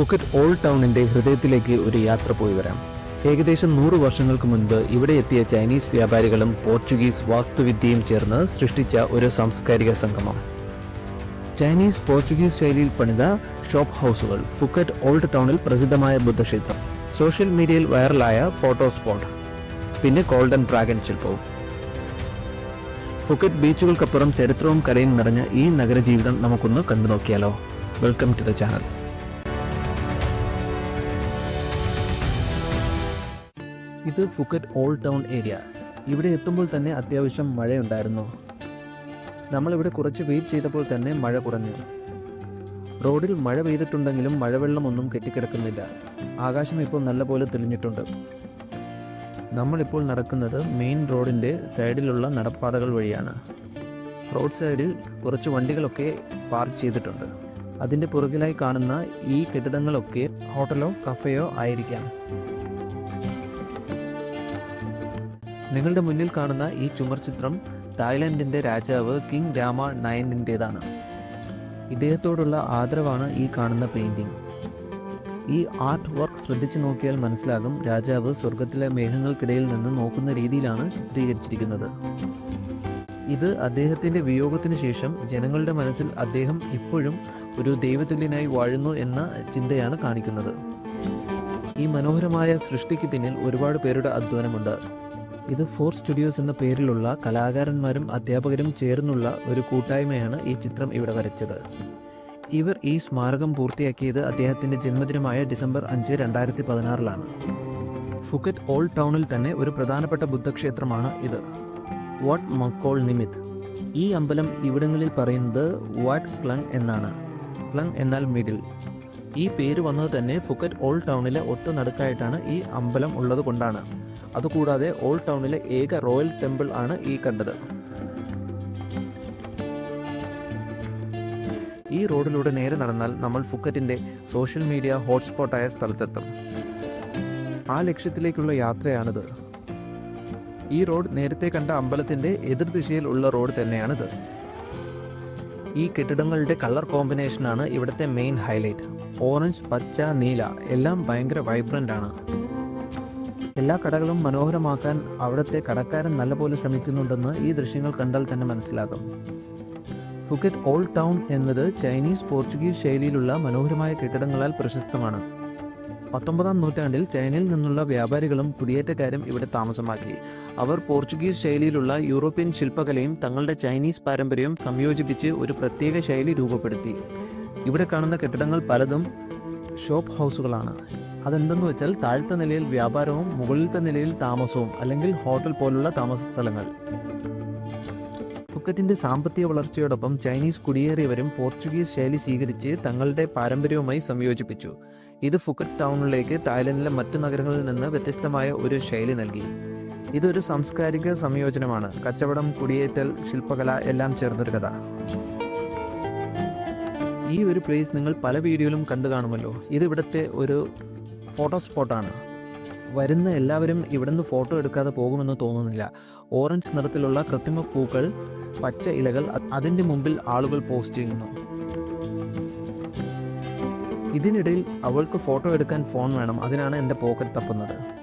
Phuket old ടൗണിന്റെ ഹൃദയത്തിലേക്ക് ഒരു യാത്ര പോയി വരാം. ഏകദേശം നൂറ് വർഷങ്ങൾക്ക് മുൻപ് ഇവിടെ എത്തിയ ചൈനീസ് വ്യാപാരികളും പോർച്ചുഗീസ് വാസ്തുവിദ്യയും ചേർന്ന് സൃഷ്ടിച്ച ഒരു സാംസ്കാരിക സംഗമം. ചൈനീസ് പോർച്ചുഗീസ് ശൈലിയിൽ പണിത ഷോപ്പ് ഹൗസുകൾ ഫുക്കറ്റ് ഓൾഡ് ടൗണിൽ പ്രസിദ്ധമായ ബുദ്ധക്ഷേത്രം സോഷ്യൽ മീഡിയയിൽ വൈറലായ ഫോട്ടോ സ്പോട്ട് പിന്നെ ഗോൾഡൻ ഡ്രാഗൺ ശില്പവും. ഫുക്കറ്റ് ബീച്ചുകൾക്കപ്പുറം ചരിത്രവും കലയും നിറഞ്ഞ ഈ നഗരജീവിതം നമുക്കൊന്ന് കണ്ടു നോക്കിയാലോ വെൽക്കം ടു ദ ചാനൽ. ഇത് ഫുക്കറ്റ് ഓൾഡ് ടൗൺ ഏരിയ. ഇവിടെ എത്തുമ്പോൾ തന്നെ അത്യാവശ്യം മഴയുണ്ടായിരുന്നു. നമ്മളിവിടെ കുറച്ച് വെയിറ്റ് ചെയ്തപ്പോൾ തന്നെ മഴ കുറഞ്ഞു. റോഡിൽ മഴ പെയ്തിട്ടുണ്ടെങ്കിലും മഴവെള്ളമൊന്നും കെട്ടിക്കിടക്കുന്നില്ല. ആകാശം ഇപ്പോൾ നല്ലപോലെ തെളിഞ്ഞിട്ടുണ്ട്. നമ്മളിപ്പോൾ നടക്കുന്നത് മെയിൻ റോഡിന്റെ സൈഡിലുള്ള നടപ്പാതകൾ വഴിയാണ്. റോഡ് സൈഡിൽ കുറച്ച് വണ്ടികളൊക്കെ പാർക്ക് ചെയ്തിട്ടുണ്ട്. അതിന്റെ പുറകിലായി കാണുന്ന ഈ കെട്ടിടങ്ങളൊക്കെ ഹോട്ടലോ കഫയോ ആയിരിക്കാം. നിങ്ങളുടെ മുന്നിൽ കാണുന്ന ഈ ചുമർ ചിത്രം തായ്ലൻഡിന്റെ രാജാവ് കിങ് രാമ നയനിന്റെതാണ് ഇദ്ദേഹത്തോടുള്ള ആദരവാണ് ഈ കാണുന്ന പെയിന്റിംഗ് ഈ ആർട്ട് വർക്ക് ശ്രദ്ധിച്ചു നോക്കിയാൽ മനസ്സിലാകും രാജാവ് സ്വർഗത്തിലെ മേഘങ്ങൾക്കിടയിൽ നിന്ന് നോക്കുന്ന രീതിയിലാണ് ചിത്രീകരിച്ചിരിക്കുന്നത്. ഇത് അദ്ദേഹത്തിന്റെ വിയോഗത്തിന് ശേഷം ജനങ്ങളുടെ മനസ്സിൽ അദ്ദേഹം ഇപ്പോഴും ഒരു ദൈവതുല്യനായി വാഴുന്നു എന്ന ചിന്തയാണ് കാണിക്കുന്നത്. ഈ മനോഹരമായ സൃഷ്ടിക്ക് പിന്നിൽ ഒരുപാട് പേരുടെ അധ്വാനമുണ്ട്. ഇത് ഫോർ സ്റ്റുഡിയോസ് എന്ന പേരിലുള്ള കലാകാരന്മാരും അധ്യാപകരും ചേർന്നുള്ള ഒരു കൂട്ടായ്മയാണ് ഈ ചിത്രം ഇവിടെ വരച്ചത്. ഇവർ ഈ സ്മാരകം പൂർത്തിയാക്കിയത് അദ്ദേഹത്തിന്റെ ജന്മദിനമായ ഡിസംബർ അഞ്ച് രണ്ടായിരത്തി പതിനാറിലാണ് ഫുക്കറ്റ് ഓൾഡ് ടൗണിൽ തന്നെ ഒരു പ്രധാനപ്പെട്ട ബുദ്ധക്ഷേത്രമാണ് ഇത്. Wat Mongkol Nimit. ഈ അമ്പലം ഇവിടങ്ങളിൽ പറയുന്നത് വാട്ട് ക്ലങ് എന്നാണ്. ക്ലങ് എന്നാൽ മിഡിൽ. ഈ പേര് വന്നത് തന്നെ ഫുക്കറ്റ് ഓൾഡ് ടൗണിലെ ഒത്ത നടുക്കായിട്ടാണ് ഈ അമ്പലം ഉള്ളത് കൊണ്ടാണ്. അതുകൂടാതെ ഓൾഡ് ടൗണിലെ ഏക റോയൽ ടെമ്പിൾ ആണ് ഈ കണ്ടത്. ഈ റോഡിലൂടെ നേരെ നടന്നാൽ നമ്മൾ ഫുക്കറ്റിന്റെ സോഷ്യൽ മീഡിയ ഹോട്ട്സ്പോട്ടായ സ്ഥലത്തെത്തും. ആ ലക്ഷ്യത്തിലേക്കുള്ള യാത്രയാണിത്. ഈ റോഡ് നേരത്തെ കണ്ട അമ്പലത്തിന്റെ എതിർദിശയിൽ ഉള്ള റോഡ് തന്നെയാണിത്. ഈ കെട്ടിടങ്ങളുടെ കളർ കോമ്പിനേഷനാണ് ഇവിടുത്തെ മെയിൻ ഹൈലൈറ്റ്. ഓറഞ്ച് പച്ച നീല എല്ലാം ഭയങ്കര വൈബ്രന്റ് ആണ്. എല്ലാ കടകളും മനോഹരമാക്കാൻ അവിടുത്തെ കടക്കാരൻ നല്ലപോലെ ശ്രമിക്കുന്നുണ്ടെന്ന് ഈ ദൃശ്യങ്ങൾ കണ്ടാൽ തന്നെ മനസ്സിലാകും. ഫുക്കറ്റ് ഓൾഡ് ടൗൺ എന്നത് ചൈനീസ് പോർച്ചുഗീസ് ശൈലിയിലുള്ള മനോഹരമായ കെട്ടിടങ്ങളാൽ പ്രശസ്തമാണ്. പത്തൊമ്പതാം നൂറ്റാണ്ടിൽ ചൈനയിൽ നിന്നുള്ള വ്യാപാരികളും കുടിയേറ്റക്കാരും ഇവിടെ താമസമാക്കി. അവർ പോർച്ചുഗീസ് ശൈലിയിലുള്ള യൂറോപ്യൻ ശില്പകലയും തങ്ങളുടെ ചൈനീസ് പാരമ്പര്യവും സംയോജിപ്പിച്ച് ഒരു പ്രത്യേക ശൈലി രൂപപ്പെടുത്തി. ഇവിടെ കാണുന്ന കെട്ടിടങ്ങൾ പലതും ഷോപ്പ് ഹൗസുകളാണ്. അതെന്തെന്ന് വെച്ചാൽ താഴത്തെ നിലയിൽ വ്യാപാരവും മുകളിലത്തെ നിലയിൽ താമസവും അല്ലെങ്കിൽ ഹോട്ടൽ പോലുള്ള താമസ സ്ഥലങ്ങൾ. ഫുക്കറ്റിന്റെ സാമ്പത്തിക വളർച്ചയോടൊപ്പം ചൈനീസ് കുടിയേറിയവരും പോർച്ചുഗീസ് ശൈലി സ്വീകരിച്ച് തങ്ങളുടെ പാരമ്പര്യവുമായി സംയോജിപ്പിച്ചു. ഇത് ഫുക്കറ്റ് ടൗണിലേക്ക് തായ്ലൻഡിലെ മറ്റു നഗരങ്ങളിൽ നിന്ന് വ്യത്യസ്തമായ ഒരു ശൈലി നൽകി. ഇതൊരു സാംസ്കാരിക സംയോജനമാണ്. കച്ചവടം കുടിയേറ്റൽ ശില്പകല എല്ലാം ചേർന്നൊരു കഥ. ഈ ഒരു പ്ലേസ് നിങ്ങൾ പല വീഡിയോയിലും കണ്ടു കാണുമല്ലോ. ഇത് ഇവിടുത്തെ ഒരു ഫോട്ടോ സ്പോട്ടാണ്. വരുന്ന എല്ലാവരും ഇവിടുന്ന് ഫോട്ടോ എടുക്കാതെ പോകുമെന്ന് തോന്നുന്നില്ല. ഓറഞ്ച് നിറത്തിലുള്ള കൃത്രിമ പൂക്കൾ പച്ച ഇലകൾ അതിന്റെ മുമ്പിൽ ആളുകൾ പോസ്റ്റ് ചെയ്യുന്നു. ഇതിനിടയിൽ അവൾക്ക് ഫോട്ടോ എടുക്കാൻ ഫോൺ വേണം. അതിനാണ് എന്റെ പോക്കറ്റ് തപ്പുന്നത്.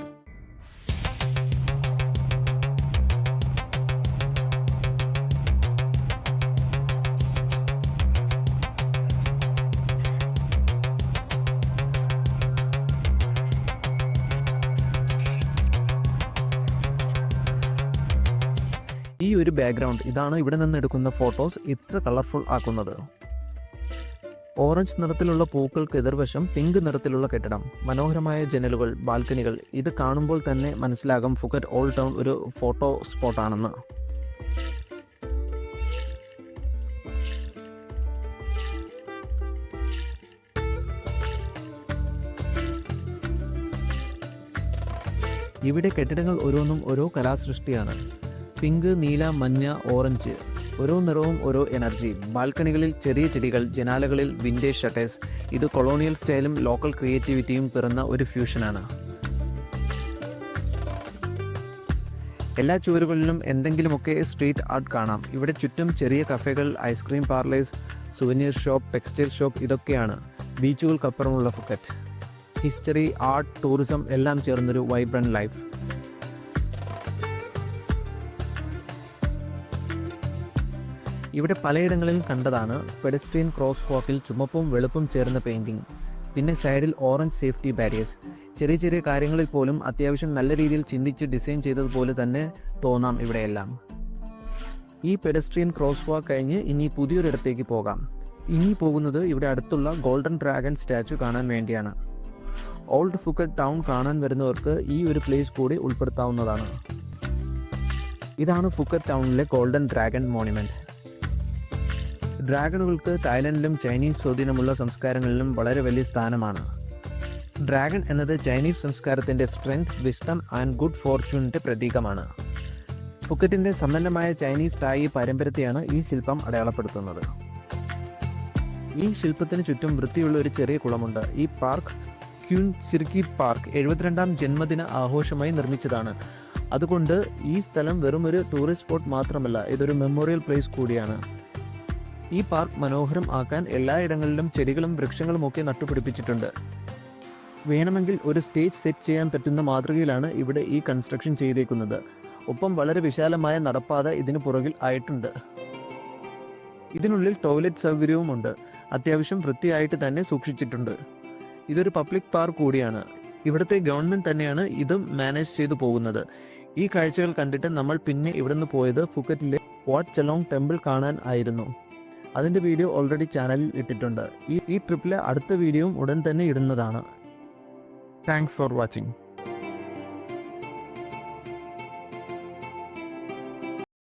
ഈ ഒരു ബാക്ക്ഗ്രൗണ്ട് ഇതാണ് ഇവിടെ നിന്ന് എടുക്കുന്ന ഫോട്ടോസ് ഇത്ര കളർഫുൾ ആക്കുന്നത്. ഓറഞ്ച് നിറത്തിലുള്ള പൂക്കൾക്ക് എതിർവശം പിങ്ക് നിറത്തിലുള്ള കെട്ടിടം മനോഹരമായ ജനലുകൾ ബാൽക്കണികൾ. ഇത് കാണുമ്പോൾ തന്നെ മനസ്സിലാകും ഫുക്കറ്റ് ഓൾ ടൗൺ ഒരു ഫോട്ടോ സ്പോട്ടാണെന്ന് ഇവിടെ കെട്ടിടങ്ങൾ ഓരോന്നും ഓരോ കലാസൃഷ്ടിയാണ്. പിങ്ക് നീല മഞ്ഞ ഓറഞ്ച്. ഓരോ നിറവും ഓരോ എനർജി. ബാൽക്കണികളിൽ ചെറിയ ചെടികൾ ജനാലകളിൽ വിന്റേജ് ഷട്ടേഴ്സ്. ഇത് കൊളോണിയൽ സ്റ്റൈലും ലോക്കൽ ക്രിയേറ്റിവിറ്റിയും പിറന്ന ഒരു ഫ്യൂഷനാണ്. എല്ലാ ചുവരുകളിലും എന്തെങ്കിലുമൊക്കെ സ്ട്രീറ്റ് ആർട്ട് കാണാം. ഇവിടെ ചുറ്റും ചെറിയ കഫേകൾ ice cream parlours souvenir shop textile shop ഇതൊക്കെയാണ് ബീച്ചുകൾക്കപ്പുറമുള്ള ഫുക്കറ്റ്. ഹിസ്റ്ററി ആർട്ട് ടൂറിസം എല്ലാം ചേർന്നൊരു വൈബ്രന്റ് ലൈഫ്. ഇവിടെ പലയിടങ്ങളിലും കണ്ടതാണ് പെഡസ്ട്രിയൻ ക്രോസ് വാക്കിൽ ചുമപ്പും വെളുപ്പും ചേർന്ന പെയിന്റിംഗ് പിന്നെ സൈഡിൽ ഓറഞ്ച് സേഫ്റ്റി ബാരിയേഴ്സ്. ചെറിയ ചെറിയ കാര്യങ്ങളിൽ പോലും അത്യാവശ്യം നല്ല രീതിയിൽ ചിന്തിച്ച് ഡിസൈൻ ചെയ്തതുപോലെ തന്നെ തോന്നാം ഇവിടെയെല്ലാം. ഈ പെഡസ്ട്രിയൻ ക്രോസ് വാക്ക് കഴിഞ്ഞ് ഇനി പുതിയൊരിടത്തേക്ക് പോകാം. ഇനി പോകുന്നത് ഇവിടെ അടുത്തുള്ള ഗോൾഡൻ ഡ്രാഗൺ സ്റ്റാച്ചു കാണാൻ വേണ്ടിയാണ്. ഓൾഡ് ഫുക്കറ്റ് ടൗൺ കാണാൻ വരുന്നവർക്ക് ഈ ഒരു പ്ലേസ് കൂടി ഉൾപ്പെടുത്താവുന്നതാണ്. ഇതാണ് ഫുക്കറ്റ് ടൗണിലെ ഗോൾഡൻ ഡ്രാഗൺ മോണിമെന്റ്. ഡ്രാഗണുകൾക്ക് തായ്ലൻഡിലും ചൈനീസ് സ്വാധീനമുള്ള സംസ്കാരങ്ങളിലും വളരെ വലിയ സ്ഥാനമാണ്. ഡ്രാഗൺ എന്നത് ചൈനീസ് സംസ്കാരത്തിന്റെ സ്ട്രെങ്ത് വിസ്ഡം ആൻഡ് ഗുഡ് ഫോർച്യൂണിന്റെ പ്രതീകമാണ്. ഫുക്കറ്റിന്റെ സമ്പന്നമായ ചൈനീസ് തായി പാരമ്പര്യത്തെയാണ് ഈ ശില്പം അടയാളപ്പെടുത്തുന്നത്. ഈ ശില്പത്തിന് ചുറ്റും വൃത്തിയുള്ള ഒരു ചെറിയ കുളമുണ്ട്. ഈ പാർക്ക് ക്യൂൻ സിർക്കീത് പാർക്ക് എഴുപത്തിരണ്ടാം ജന്മദിന ആഘോഷമായി നിർമ്മിച്ചതാണ്. അതുകൊണ്ട് ഈ സ്ഥലം വെറും ഒരു ടൂറിസ്റ്റ് സ്പോട്ട് മാത്രമല്ല ഇതൊരു മെമ്മോറിയൽ പ്ലേസ് കൂടിയാണ്. ഈ പാർക്ക് മനോഹരം ആക്കാൻ എല്ലായിടങ്ങളിലും ചെടികളും വൃക്ഷങ്ങളും ഒക്കെ നട്ടുപിടിപ്പിച്ചിട്ടുണ്ട്. വേണമെങ്കിൽ ഒരു സ്റ്റേജ് സെറ്റ് ചെയ്യാൻ പറ്റുന്ന മാതൃകയിലാണ് ഇവിടെ ഈ കൺസ്ട്രക്ഷൻ ചെയ്തേക്കുന്നത്. ഒപ്പം വളരെ വിശാലമായ നടപ്പാത ഇതിനു പുറകിൽ ആയിട്ടുണ്ട്. ഇതിനുള്ളിൽ ടോയ്ലറ്റ് സൗകര്യവും ഉണ്ട് അത്യാവശ്യം വൃത്തിയായിട്ട് തന്നെ സൂക്ഷിച്ചിട്ടുണ്ട്. ഇതൊരു പബ്ലിക് പാർക്ക് കൂടിയാണ്. ഇവിടുത്തെ ഗവൺമെന്റ് തന്നെയാണ് ഇതും മാനേജ് ചെയ്തു പോകുന്നത്. ഈ കാഴ്ചകൾ കണ്ടിട്ട് നമ്മൾ പിന്നെ ഇവിടുന്ന് പോയത് ഫുക്കറ്റിലെ വാട്ട് ചെലോങ് ടെമ്പിൾ കാണാൻ ആയിരുന്നു. അതിന്റെ വീഡിയോ ഓൾറെഡി ചാനലിൽ ഇട്ടിട്ടുണ്ട്. ഈ ഈ ട്രിപ്പിലെ അടുത്ത വീഡിയോയും ഉടൻ തന്നെ ഇടുന്നതാണ്. Thanks for watching